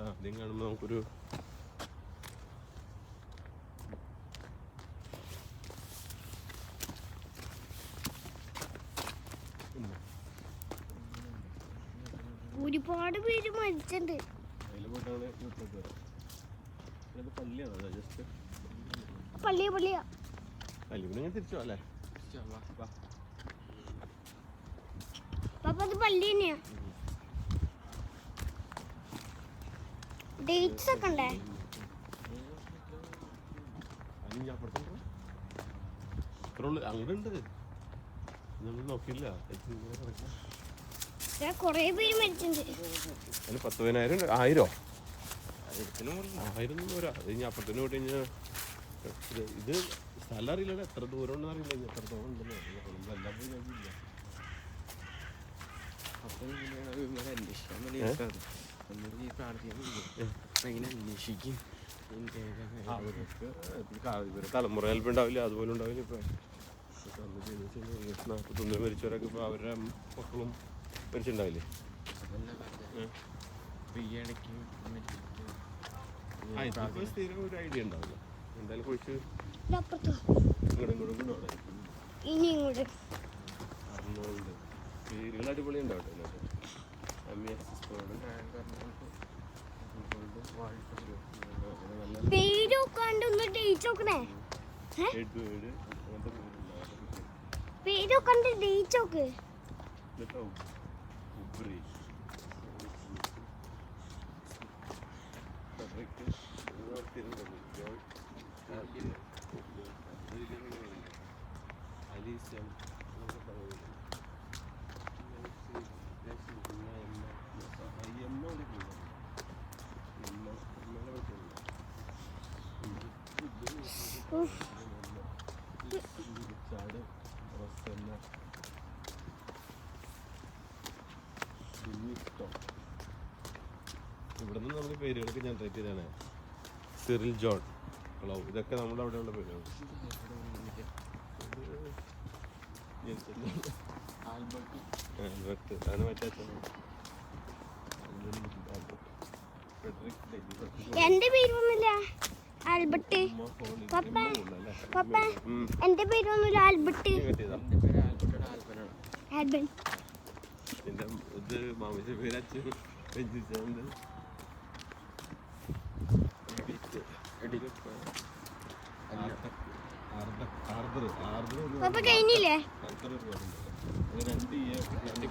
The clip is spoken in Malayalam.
ആദ്യം കാണുമ്പോൾ നമുക്കൊരു ഒരുപാട് പേര് മരിച്ചിട്ടുണ്ട്. പള്ളിയ പള്ളിയ. പള്ളി തിരിച്ചു അല്ലേ? പള്ളി തന്നെയാ. ഡേറ്റ്സ് ഒക്കെ ഉണ്ടേ? കൊറേ പേര് മരിച്ചിട്ടുണ്ട്. അതിന് പത്ത് പതിനായിരം ഉണ്ട് ആയിരോ? ആയിരം ഒന്നും പോരാ. അത് ഇനി അപ്പുറത്തിന് പോയിട്ട് കഴിഞ്ഞാൽ ഇത് സ്ഥലം അറിയില്ല എത്ര ദൂരം ഉണ്ടെന്ന് അറിയില്ല. ഇനി ദൂരം ഉണ്ടെന്ന് അറിയില്ല. നമ്മളെല്ലാം പോയി നോക്കിയില്ല അപ്പം അന്വേഷിക്കാൻ വേണ്ടി ഈ പ്രാർത്ഥിക്കാൻ ഇങ്ങനെ അന്വേഷിക്കും ഉണ്ടാവില്ല അതുപോലെ ഉണ്ടാവില്ല ഇപ്പം. നാൽപ്പത്തൊന്നിൽ മരിച്ചവരൊക്കെ ഇപ്പോൾ അവരുടെ മക്കളും മരിച്ചിട്ടുണ്ടാവില്ലേ? സ്ഥിരം ഒരു ഐഡിയ ഉണ്ടാവില്ല. എന്തായാലും കുഴിച്ച് പേരുകൾ അടിപൊളി ഉണ്ടാവട്ടെ വാഴ്ത്ത അങ്ങനെ നല്ല പേര് നോക്കാണ്ട് ഡേറ്റ് നോക്കണേ പേര് നോക്കാണ്ട് ഡേറ്റ് നോക്ക്. എന്നിട്ടോ ഉബ്രി ഉഫ്. ചാട് റസന്ന ബിന്നിസ്റ്റോ. ഇവിടെ നിന്ന് നമ്മൾ പേരുകളൊക്കെ സിറിൽ ജോൺ ക്ലൗ ഇതൊക്കെ നമ്മുടെ അവിടെയുള്ള പേരാണ് ആൽബർട്ട്. ഫ്രെഡറിക് എന്റെ പേര് ഒന്നുമില്ല ആൽബർട്ട് പപ്പ. പപ്പ. എന്റെ പേര് ഒന്നുമില്ല ആൽബർട്ട് ആൽബൻ ഇത് മാമിന്റെ പേര് അച്ഛൻ പപ്പ കഴിഞ്ഞില്ലേ രണ്ട്